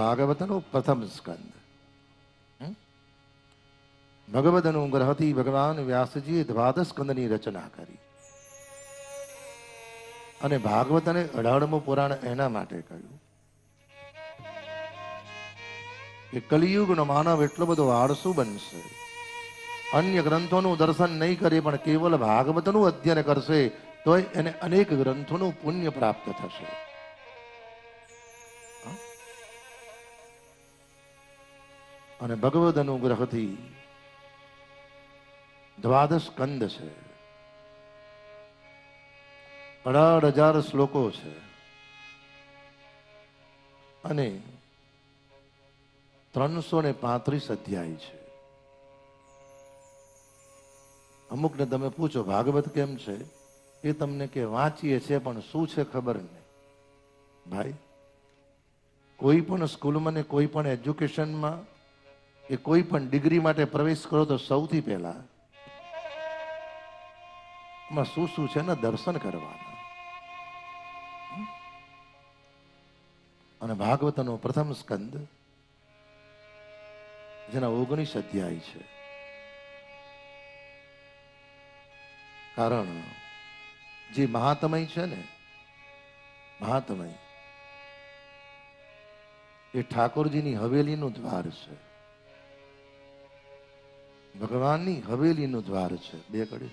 ભાગવતનો પ્રથમ સ્કંદ ભગવદ અનુગ્રહથી ભગવાન વ્યાસજીએ દ્વાદશ સ્કંદની રચના કરી અને ભાગવત અને પુરાણ એના માટે કહ્યું। કે કલિયુગનો માનવ એટલો બધો આળસુ બનશે। અન્ય ગ્રંથોનું દર્શન નહીં કરે, પણ કેવલ ભાગવતનું અધ્યયન કરશે, તોય એને અનેક ગ્રંથોનું પુણ્ય પ્રાપ્ત થશે। અને ભગવદ અનુગ્રહથી દ્વાદશ કંદ છે. અઢાર હજાર શ્લોકો છે. અને ત્રણસો ને પાંત્રીસ અધ્યાય છે. અમુકને તમે પૂછો, ભાગવત કેમ છે? એ તમને કે વાંચીએ છે, પણ શું છે ખબર નહીં. ભાઈ, કોઈ પણ સ્કૂલમાં ને કોઈ પણ એજ્યુકેશનમાં કે કોઈ પણ ડિગ્રી માટે પ્રવેશ કરો તો સૌથી પહેલા એમાં શું શું છે ને દર્શન કરવાના. અને ભાગવતનો પ્રથમ સ્કંદ જેના ઓગણીસ અધ્યાય છે. કારણ જે મહાતમય છે ને, મહાતમય, એ ઠાકોરજીની હવેલીનું દ્વાર છે. ભગવાનની હવેલીનું દ્વાર છે. બે કડી.